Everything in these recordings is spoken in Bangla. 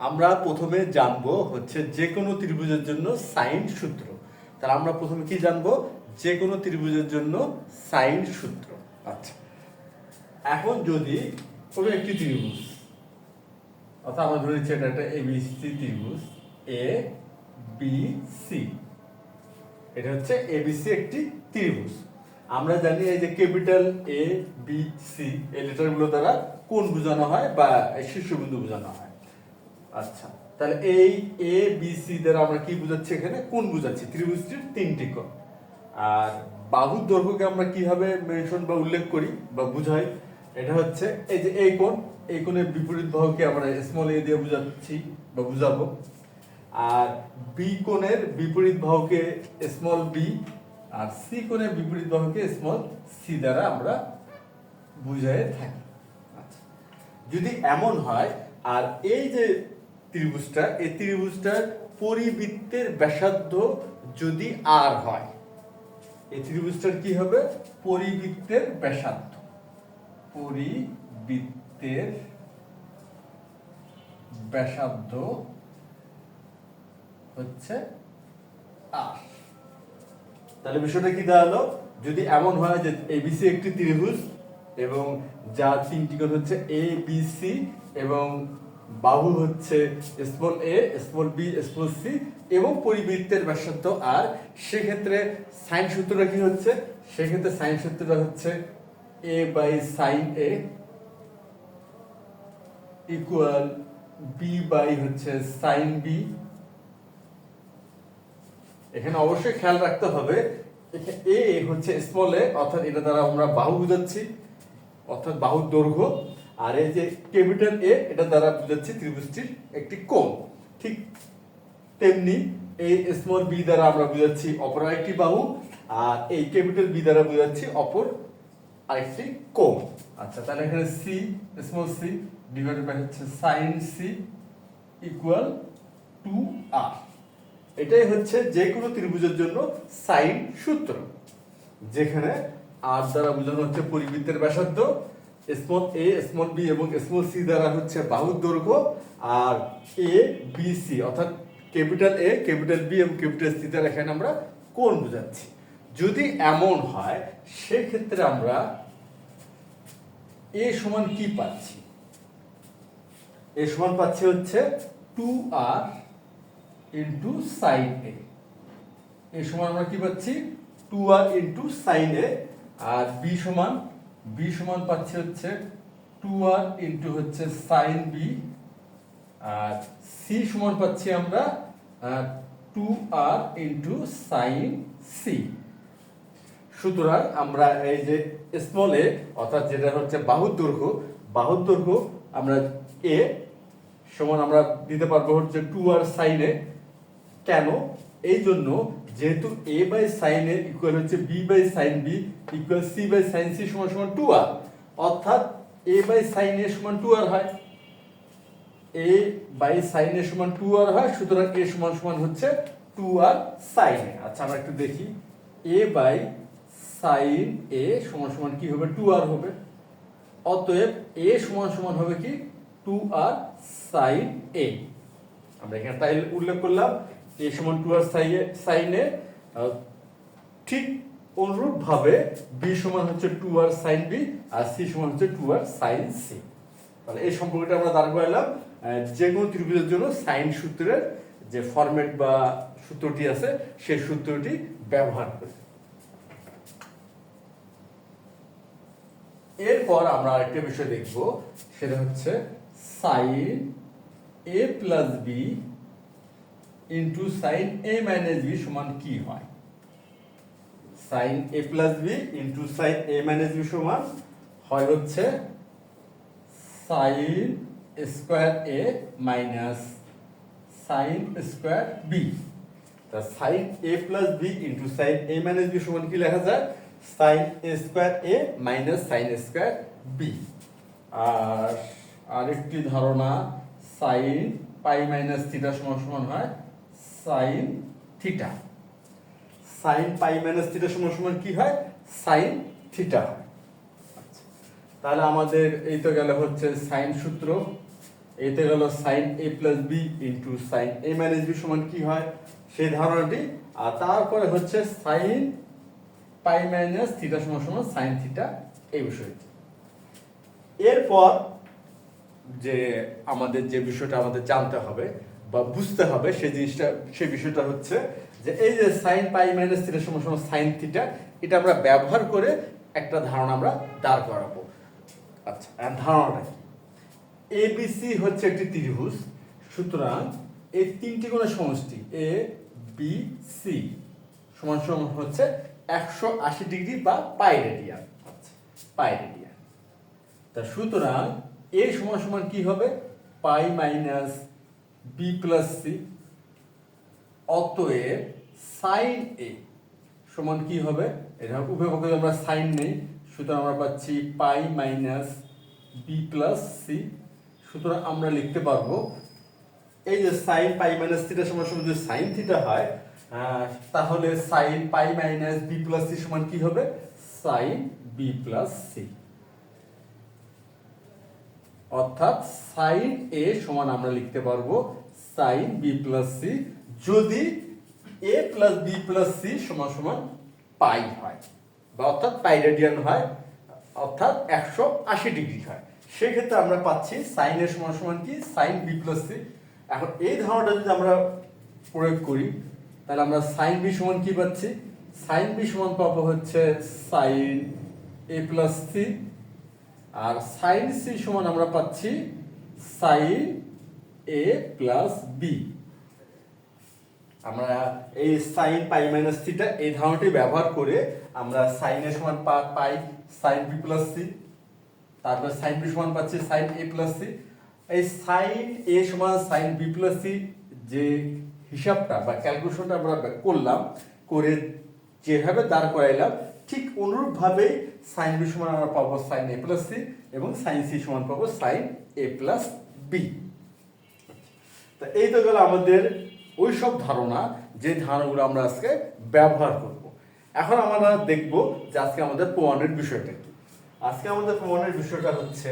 আমরা প্রথমে জানব হচ্ছে যে কোনো ত্রিভুজের জন্য সাইন সূত্র। তাহলে আমরা প্রথমে কি জানব? যে কোনো ত্রিভুজের জন্য সাইন সূত্র। আচ্ছা। এখন যদি কোনো একটি ত্রিভুজ, অর্থাৎ আমরা ধরে নিচ্ছি এটা একটা এবিসি ত্রিভুজ এ বি সি এটা হচ্ছে এবিসি একটি ত্রিভুজ। আমরা জানি এই যে ক্যাপিটাল এ বি সি এই লেটারগুলো দ্বারা কোন বোঝানো হয় বা শীর্ষবিন্দু বোঝানো হয়? আচ্ছা তাহলে এই এ বি সি দ্বারা আমরা কি বুঝাচ্ছি এখানে? কোন বুঝাচ্ছি? ত্রিভুজটির তিনটি কোণ। আর বাহুর দৈর্ঘ্যকে আমরা কীভাবে মেনশন বা উল্লেখ করি বা বুঝাই? এটা হচ্ছে এই যে এই কোণ, এই কোণের বিপরীত বাহুকে আমরা স্মল এ দিয়ে বুঝাচ্ছি বা বুঝাবো। আর বি কোণের বিপরীত বাহুকে স্মল বি আর সি কোণের বিপরীত বাহুকে স্মল সি দ্বারা আমরা বুঝাই থাকি। আচ্ছা যদি এমন হয়, আর এই যে ত্রিভুজটা, এই ত্রিভুজটার পরিবৃত্তের ব্যাসার্ধ যদি আর হয়, এই ত্রিভুজটার কি হবে? পরিবৃত্তের ব্যাসার্ধ। পরিবৃত্তের ব্যাসার্ধ হচ্ছে আর তাহলে বিষয়টা কি দাঁড়াল? যদি এমন হয় যে এবিসি একটি ত্রিভুজ এবং যার তিনটি কোণ হচ্ছে এ বি সি এবং বাহু হচ্ছে small A small B small C এবং পরিবৃত্তের ব্যাসার্ধ আর সেক্ষেত্রে সাইন সূত্রটা কি হচ্ছে? সেক্ষেত্রে সাইন সূত্রটা হচ্ছে A by sine A equal B by হচ্ছে সাইন বি এখানে অবশ্যই খেয়াল রাখতে হবে এ হচ্ছে স্মল এ অর্থাৎ এটা দ্বারা আমরা বাহু বুঝাচ্ছি, অর্থাৎ বাহুর দৈর্ঘ্য। আর এই যে ক্যাপিটাল এ এটা দ্বারা বুঝাচ্ছি ত্রিভুজটির একটি কোণ। ঠিক তেমনি এই স্মল বি দ্বারা আমরা বুঝাচ্ছি অপর আরেকটি বাহু, আর এই ক্যাপিটাল বি দ্বারা বুঝাচ্ছি অপর আরেকটি কোণ। আচ্ছা তাহলে এখানে C small C divided by হচ্ছে sine C equal two R এটাই হচ্ছে যে কোনো ত্রিভুজের জন্য সাইন সূত্র, যেখানে আর দ্বারা বোঝানো হচ্ছে পরিবৃত্তের ব্যাসার্ধ স্মল এ স্মল বি এবং স্মল সি দ্বারা হচ্ছে বাহুর দৈর্ঘ্য আর এ বি সি অর্থাৎ ক্যাপিটাল এ ক্যাপিটাল বি এবং ক্যাপিটাল সি দ্বারা এখানে আমরা কোন বোঝাচ্ছি। যদি এমন হয়, সেক্ষেত্রে আমরা এ সমান কি পাচ্ছি? এ সমান পাচ্ছি হচ্ছে two R into sine A A সমান আমরা কি পাচ্ছি? Two R into sine A R B সমান বি সমান পাচ্ছি হচ্ছে টু আর ইন্টু হচ্ছে সাইন বি আর সি সমান পাচ্ছি আমরা two R into sine C সুতরাং আমরা এই যে স্মল এ অর্থাৎ যেটা হচ্ছে বাহুর দৈর্ঘ্য বাহুর দৈর্ঘ্য আমরা এ সমান আমরা দিতে পারব হচ্ছে টু আর সাইনে কেন? এই জন্য যেহেতু A by sine A equal হচ্ছে B by sine B equal C by sine C সমান সমান টু আর অর্থাৎ এ বাই সাইন এ সমান টু আর হয়। এ বাই সাইন এ সমান টু আর হয়, সুতরাং এ সমান সমান হচ্ছে টু আর সাইন এ আচ্ছা আমরা একটু দেখি। এ বাই সাইন এ সমান সমান কি হবে? টু আর হবে। অতএব এ সমান সমান হবে কি? টু আর সাইন এ আমরা এখানে তাই উল্লেখ করলাম এ সমান টু আর সাইনে ঠিক অনুরূপ ভাবে বি সমান হচ্ছে টু আর সাইন বি আর সি সমান হচ্ছে টু আর সাইন সি। তাহলে এই সম্পর্কটা আমরা দাঁড় করালাম যে কোনো ত্রিভুজের জন্য সাইন সূত্রের যে ফরম্যাট বা সূত্রটি আছে, সেই সূত্রটি ব্যবহার করে। এরপর আমরা আরেকটা বিষয় দেখব, সেটা হচ্ছে sine A plus B into sine A minus B সমান কি হয়? Sine A plus B into sine A minus B সমান হয় হচ্ছে sine square A minus sine square B তা sine A plus B into sine A minus B সমান কি লেখা যায়? Sine A square A minus sine square B আর আরেকটি ধারণা সাইন পাই মাইনাস থিটা সমান সমান হয় sine theta sine pi minus theta সমান সমান কি হয়? সাইন থিটা আচ্ছা। তাহলে আমাদের এই তো গেল হচ্ছে সাইন সূত্র। এতে গেল sine A plus B into sine A minus B সমান কি হয়? সেই ধারণাটি। আর তারপরে হচ্ছে সাইন পাই মাইনাস থিটা সমান সমান সাইন থিটা এই বিষয়টি। এরপর যে আমাদের যে বিষয়টা আমাদের জানতে হবে বা বুঝতে হবে সেই জিনিসটা সেই বিষয়টা হচ্ছে যে এই যে সাইন পাই মাইনাস থিটা সমান সমান সাইন থিটা এটা আমরা ব্যবহার করে একটা ধারণা আমরা দাঁড় করাবো। আচ্ছা ধারণাটা কি? এবিসি হচ্ছে একটি ত্রিভুজ, সুতরাং এই তিনটি কোণের সমষ্টি এ বি সি সমান সমান হচ্ছে একশো আশি ডিগ্রি বা পাই রেডিয়ান। আচ্ছা পাই রেডিয়ান। তা সুতরাং এ সমান সমান কি হবে? Pi minus B plus C অতএব সাইন এ সমান কি হবে? এটা উভয় পক্ষে আমরা সাইন নেই, সুতরাং আমরা পাচ্ছি pi minus B plus C সুতরাং আমরা লিখতে পারব, এই যে সাইন পাই মাইনাস থিটা সমান সমান যদি সাইন থিটা হয় তাহলে sine pi minus B plus C সমান কি হবে? সাইন বি প্লাস সি অর্থাৎ সাইন এ সমান আমরা লিখতে পারব সাইন বি প্লাস সি যদি A plus B plus C সমান সমান পাই হয় বা অর্থাৎ পাই রেডিয়ান হয়, অর্থাৎ একশো আশি ডিগ্রি হয়। সেক্ষেত্রে আমরা পাচ্ছি সাইন এর সমান সমান কি? সাইন বি প্লাস সি এখন এই ধারণাটা যদি আমরা প্রয়োগ করি, তাহলে আমরা সাইন বি সমান কি পাচ্ছি? সাইন বি সমান পাবো হচ্ছে সাইন এ প্লাস সি আর সাইন সি সমান আমরা পাচ্ছি সাইন এ প্লাস বি আমরা এই সাইন পাই মাইনাস সিটা এই ধারণাটি ব্যবহার করে আমরা সাইন এর সমান পাই সাইন বি প্লাস সি তারপর সাইন বি সমান পাচ্ছি সাইন এ প্লাস সি এই সাইন এ সমান সাইন বি প্লাস সি যে হিসাবটা বা ক্যালকুলেশনটা আমরা করলাম, করে যেভাবে দাঁড় করাইলাম ঠিক অনুরূপভাবেই সাইন বি সমান আমরা পাবো সাইন এ প্লাস সি এবং সাইন সি সমান পাবো সাইন এ প্লাস বি তা এই তো গেল আমাদের ওই সব ধারণা, যে ধারণাগুলো আমরা আজকে ব্যবহার করব। এখন আমরা দেখব যে আজকে আমাদের প্রমাণের বিষয়টা কি। আজকে আমাদের প্রমাণের বিষয়টা হচ্ছে,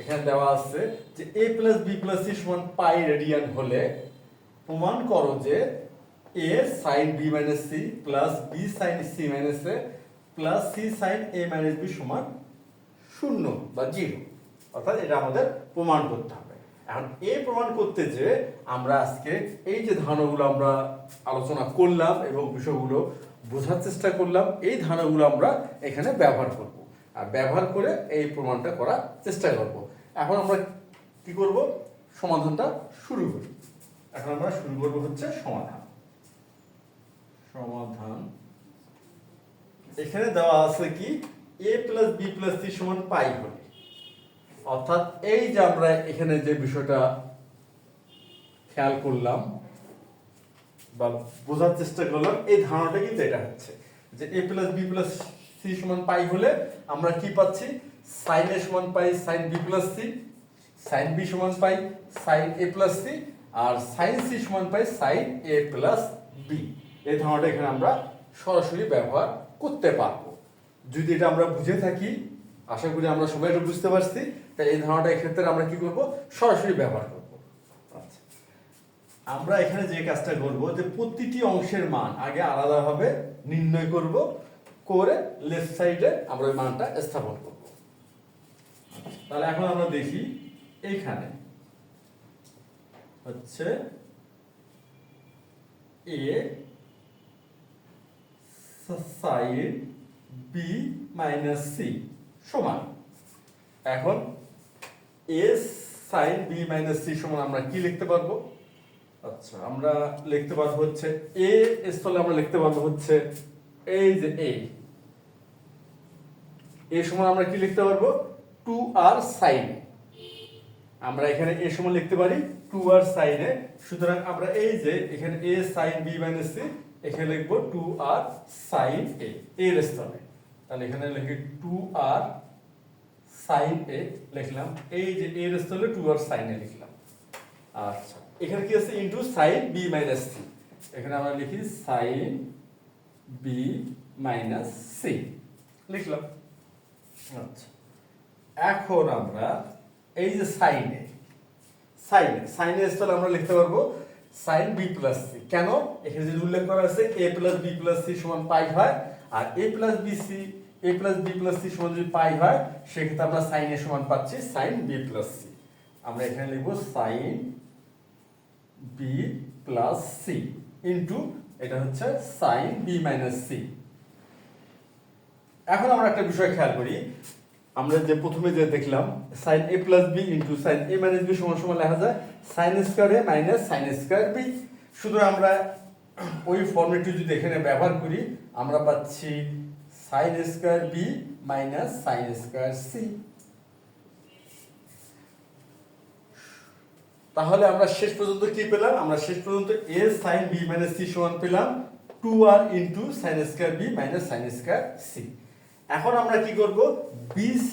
এখানে দেওয়া আছে যে A plus B plus C সমান পাই রেডিয়ান হলে প্রমাণ করো যে A sine B minus C plus B sine C minus A plus C sine A minus B সমান শূন্য বা জিরো অর্থাৎ এটা আমাদের প্রমাণ করতে হবে। এখন এই প্রমাণ করতে যে আমরা আজকে এই যে ধারণাগুলো আমরা আলোচনা করলাম এবং বিষয়গুলো বোঝার চেষ্টা করলাম, এই ধারণাগুলো আমরা এখানে ব্যবহার করব। আর ব্যবহার করে এই প্রমাণটা করার চেষ্টা করব। এখন আমরা কি করব? সমাধানটা শুরু করি। এখন আমরা শুরু করব হচ্ছে সমাধান। সমাধান এখানে দেওয়া আছে কি? A plus B plus C সমান পাই হলে অর্থাৎ এই যে আমরা এখানে যে বিষয়টা খেয়াল করলাম বা বোঝার চেষ্টা করলাম, এই ধারণাটা কিন্তু এটা হচ্ছে যে A plus B plus C সমান পাই হলে আমরা কি পাচ্ছি? সাইন এ সমান পাই sine B plus C sine B সমান পাই সাইন এ প্লাস সি আর সাইন সি সমান পাই সাইন এ প্লাস বি এই ধারণাটা এখানে আমরা সরাসরি ব্যবহার করতে পারব। যদি এটা আমরা বুঝে থাকি, আশা করি আমরা সবাই এটা বুঝতে পারছি, তাই এই ধারণাটা এক্ষেত্রে আমরা কি করব? সরাসরি ব্যবহার করব। আচ্ছা। আমরা এখানে যে কাজটা করব, যে প্রতিটি অংশের মান আগে আলাদাভাবে নির্ণয় করব, করে লেফট সাইডে আমরা ওই মানটা স্থাপন করব। তাহলে এখন আমরা দেখি এইখানে হচ্ছে A sine B minus C সমান। এখন A sine B minus C সমান আমরা কি লিখতে পারব? আচ্ছা আমরা লিখতে পারব হচ্ছে এ স্থলে আমরা লিখতে পারব হচ্ছে এই যে এ। এ সমান আমরা কি লিখতে পারব? Two R sine. আমরা এখানে এ সমান লিখতে পারি টু আর সাইনে সুতরাং আমরা এই যে এখানে A sine B minus C এখানে লিখব টু আর সাইন এ এর স্থলে তাহলে এখানে লিখি টু আর সাইন এ লিখলাম। এই যে এর স্থলে টু আর সাইন এ লিখলাম। আচ্ছা এখানে কি আছে? Into sine B minus C এখানে আমরা লিখি সাইন বি মাইনাস সি লিখলাম। আচ্ছা এখন আমরা এই যে সাইনে সাইন সাইন এর স্থলে আমরা লিখতে পারব সাইন বি প্লাস সি কেন? এখানে যদি উল্লেখ করা আছে A plus B plus C সমান পাই হয়, আর A plus B C A plus B plus C সমান যদি পাই হয়, সেক্ষেত্রে আমরা সাইন এর সমান পাচ্ছি সাইন বি প্লাস সি আমরা এখানে লিখব sine B plus C into এটা হচ্ছে সাইন বি মাইনাস সি এখন আমরা একটা বিষয় খেয়াল করি। আমরা যে প্রথমে যে দেখলাম sine A plus B into sine A minus B সমান সমান লেখা যায় sine square minus sine square B শুধু আমরা ওই ফর্মেটটি যদি এখানে ব্যবহার করি, আমরা পাচ্ছি sine square B minus sine square C তাহলে আমরা শেষ পর্যন্ত কি পেলাম? আমরা শেষ পর্যন্ত A sine B minus C সমান পেলাম two R into sine square B minus sine square C এখন আমরা কি করব? B's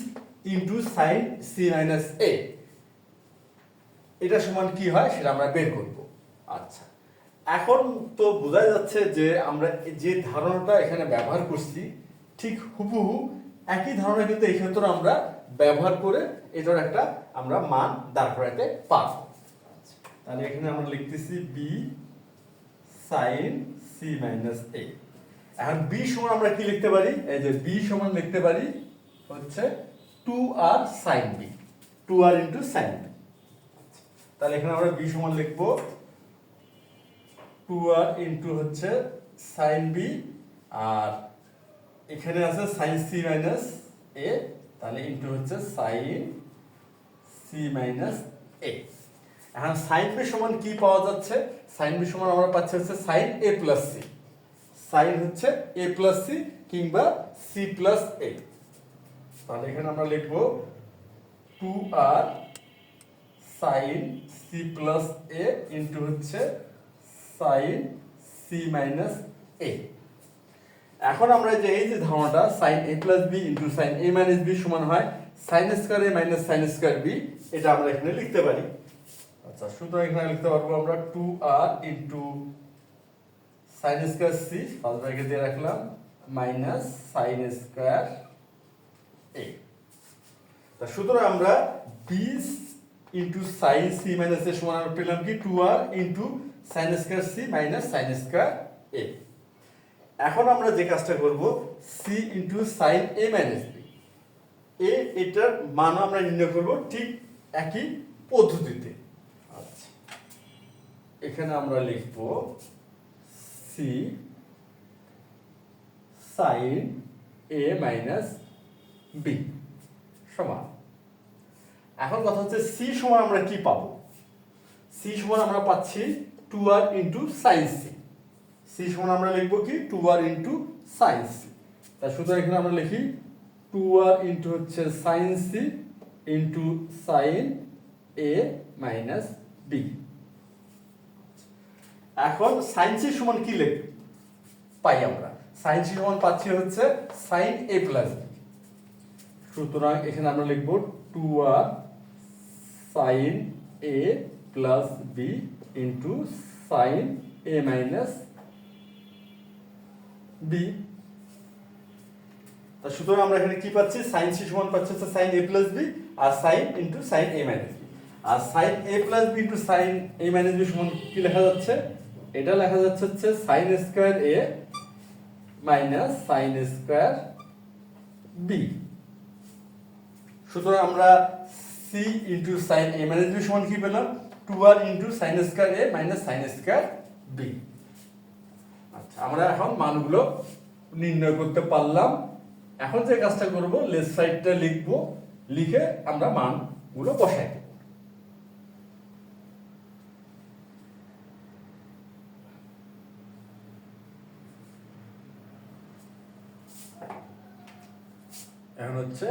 into sine C minus A এটা সমান কি হয় সেটা আমরা বের করব। আচ্ছা। এখন তো বোঝা যাচ্ছে যে আমরা যে ধারণাটা এখানে ব্যবহার করছি ঠিক হুবহু একই ধারণা কিন্তু এই ক্ষেত্রে আমরা ব্যবহার করে এটার একটা আমরা মান দাঁড় করাতে পারব। আচ্ছা, তাহলে এখানে আমরা লিখতেছি B sine C minus A এখন বি সমান আমরা কি লিখতে পারি? এই যে বি সমান লিখতে পারি হচ্ছে two R sine B two R into sine B তাহলে এখানে আমরা বি সমান লিখব টু আর ইন্টু হচ্ছে সাইন বি, আর এখানে আছে সাইন সি মাইনাস এ, তাহলে ইন্টু হচ্ছে সাইন সি মাইনাস এ। এখন সাইন বি সমান কি পাওয়া যাচ্ছে? সাইন বি সমান আমরা পাচ্ছি হচ্ছে sine A plus C. Sine হচ্ছে এ প্লাস সি কিংবা সি প্লাস এ। তাহলে এখানে আমরা লিখব two R sine C plus A into হচ্ছে সাইন সি মাইনাস এ এখন আমরা যে এই যে ধারণাটা sine A plus B into sine A minus B সমান হয় sine square A minus sine square B এটা আমরা এখানে লিখতে পারি। আচ্ছা সুতরাং এখানে লিখতে পারব আমরা two R into sine square C first bracket দিয়ে রাখলাম মাইনাস সাইন স্কোয়ার এ তা সুতরাং আমরা B's into sine C minus এর সমান আমরা পেলাম কি? Two R into sine square C minus sine square A এখন আমরা যে কাজটা করব C into sine A minus B এ এটার মান আমরা নির্ণয় করব ঠিক একই পদ্ধতিতে। আচ্ছা। এখানে আমরা লিখব C sine A minus B সমান। এখন কথা হচ্ছে সি সমান আমরা কি পাবো? সি সমান আমরা পাচ্ছি two R into sine C C সমান আমরা লিখব কি? Two R into sine C তা সুতরাং এখানে আমরা লিখি টু আর ইন্টু হচ্ছে sine C into sine A minus B এখন সাইন সি সমান কি লিখ পাই আমরা। সাইন সি সমান পাচ্ছি হচ্ছে সাইন এ প্লাস বি সুতরাং এখানে আমরা লিখব two R sine A plus B into sine A minus B তা সুতরাং আমরা এখানে কি পাচ্ছি? সাইন সি সমান পাচ্ছি হচ্ছে sine A plus B R sine into sine A minus B R sine A plus B into sine A minus B সমান কি লেখা যাচ্ছে? এটা লেখা যাচ্ছে হচ্ছে sine square A minus sine square B সুতরাং আমরা C into sine A minus B সমান কি পেলাম? Two R into sine square A minus sine square B আচ্ছা আমরা এখন মানগুলো নির্ণয় করতে পারলাম। এখন যে কাজটা করব লেফট সাইডটা লিখব, লিখে আমরা মানগুলো বসাই দেব। এখন হচ্ছে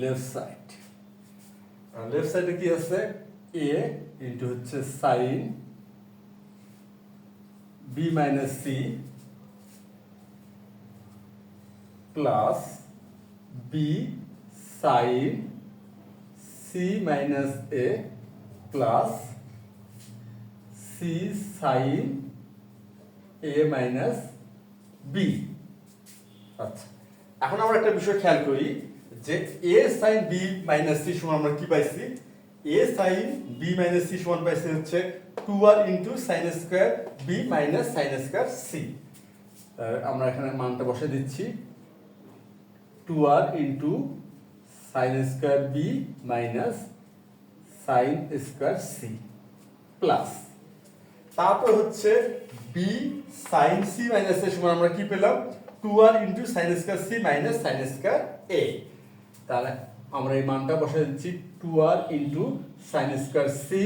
লেফট সাইড লেফট সাইডে কি আছে? এ ইন্টু হচ্ছে sine B minus C plus B sine C minus A plus C sine A minus B আচ্ছা এখন আমরা একটা বিষয় খেয়াল করি। যে A sine B minus C সমান আমরা কি পাইছি? A sine B minus C সমান পাইছি হচ্ছে two R into sine square B minus sine square C আমরা এখানে মানটা বসে দিচ্ছি। Two R into sine square B minus sine square C plus তারপর হচ্ছে বি সাইন সি মাইনাস এর সমান আমরা কি পেলাম? Two R into sine square C minus sine square A তাহলে আমরা এই মানটা বসে দিচ্ছি two R into sine square C,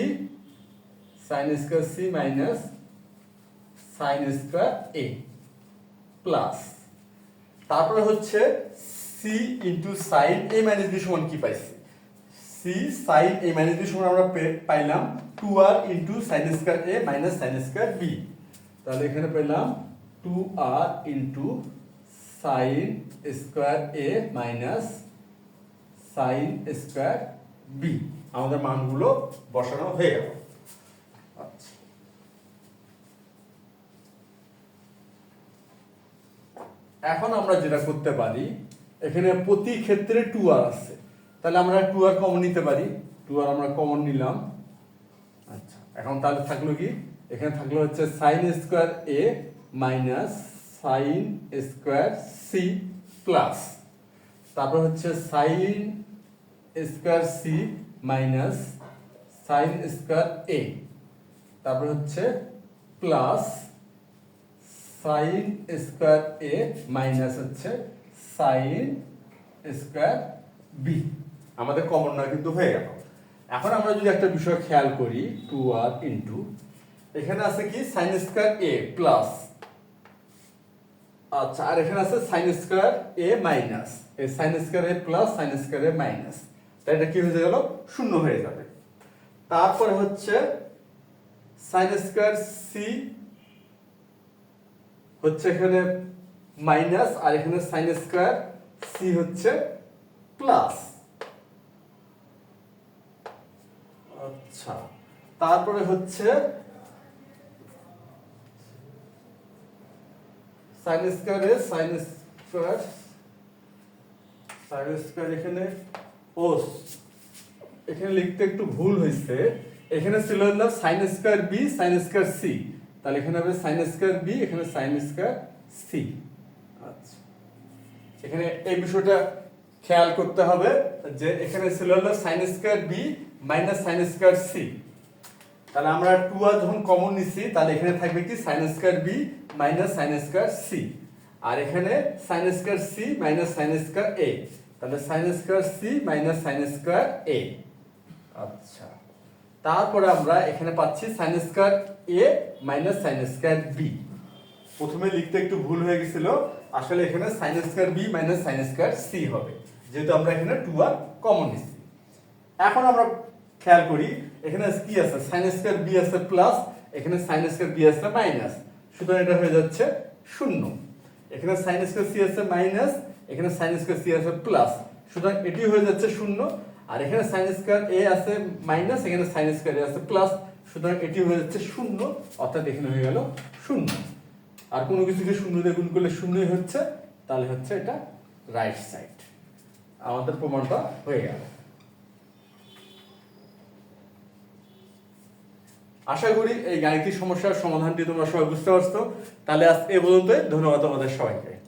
sine square C minus sine square A plus. তারপরে হচ্ছে C into sine A minus B সমান কি পাইছি? C sine A minus B সমান আমরা পাইলাম two R into sine square A minus sine square B. তাহলে এখানে পেলাম two R into sine square A minus sine square B আমাদের মানগুলো বসানো হয়ে গেল। আচ্ছা এখন আমরা যেটা করতে পারি, এখানে প্রতি ক্ষেত্রে টু আর আছে। তাহলে আমরা টু আর কমন নিতে পারি। টু আর আমরা কমন নিলাম। আচ্ছা এখন তাহলে থাকল কি? এখানে থাকল হচ্ছে sine square A minus sine square C plus তারপর হচ্ছে sine square C minus sine square A তারপর হচ্ছে plus sine square A minus হচ্ছে সাইন স্কোয়ার বি আমাদের কমন নয় কিন্তু হয়ে গেল। এখন আমরা যদি একটা বিষয় খেয়াল করি টু আর ইন্টু এখানে আছে কি? সাইন স্কোয়ার এ প্লাস আচ্ছা আর এখানে আছে সাইন স্কোয়ার এ মাইনাস এই sine square A plus sine square A minus তাই এটা কি হয়ে গেল? শূন্য হয়ে যাবে। তারপরে হচ্ছে সাইন স্কোয়ার সি হচ্ছে এখানে মাইনাস আর এখানে সাইন স্কোয়ার সি হচ্ছে প্লাস আচ্ছা তারপরে হচ্ছে সাইন স্কোয়ারে সাইন স্কোয়ার সাইন স্কোয়ার এখানে ও এখানে লিখতে একটু ভুল হয়েছে এখানে ছিল না sine square B sine square C তাহলে এখানে হবে সাইন স্কোয়ার বি এখানে সাইন স্কোয়ার সি আচ্ছা এখানে এই বিষয়টা খেয়াল করতে হবে যে এখানে ছিল হলো sine square B minus sine square C তাহলে আমরা টু আর যখন কমন নিছি তাহলে এখানে থাকবে কি sine square B minus sine square C আর এখানে sine square C minus sine square A তাহলে sine square C minus sine square A আচ্ছা। তারপরে আমরা এখানে পাচ্ছি sine square A minus sine square B প্রথমে লিখতে একটু ভুল হয়ে গেছিল। আসলে এখানে sine square B minus sine square C হবে। যেহেতু আমরা এখানে টু আর কমন নিচ্ছি। এখন আমরা খেয়াল করি, এখানে কি আছে? সাইন স্কোয়ার বি আছে প্লাস এখানে সাইন স্কোয়ার বি আছে মাইনাস সুতরাং এটা হয়ে যাচ্ছে শূন্য। এখানে সাইন স্কোয়ার সি আছে মাইনাস এখানে সাইন স্কোয়ার সি আছে প্লাস সুতরাং এটি হয়ে যাচ্ছে শূন্য, আর এখানে সাইন স্কোয়ার এ আছে মাইনাস এখানে সাইন স্কোয়ার এ আছে প্লাস সুতরাং এটি হয়ে যাচ্ছে শূন্য, অর্থাৎ এখানে হয়ে গেল শূন্য। আর কোনো কিছুকে শূন্য দিয়ে গুণ করলে শূন্যই হচ্ছে, তাহলে হচ্ছে এটা রাইট সাইড আমাদের প্রমাণটা হয়ে গেল। আশা করি এই গাণিতিক সমস্যার সমাধানটি তোমরা সবাই বুঝতে পারছ। তাহলে আজ এ পর্যন্ত ধন্যবাদ তোমাদের সবাইকে।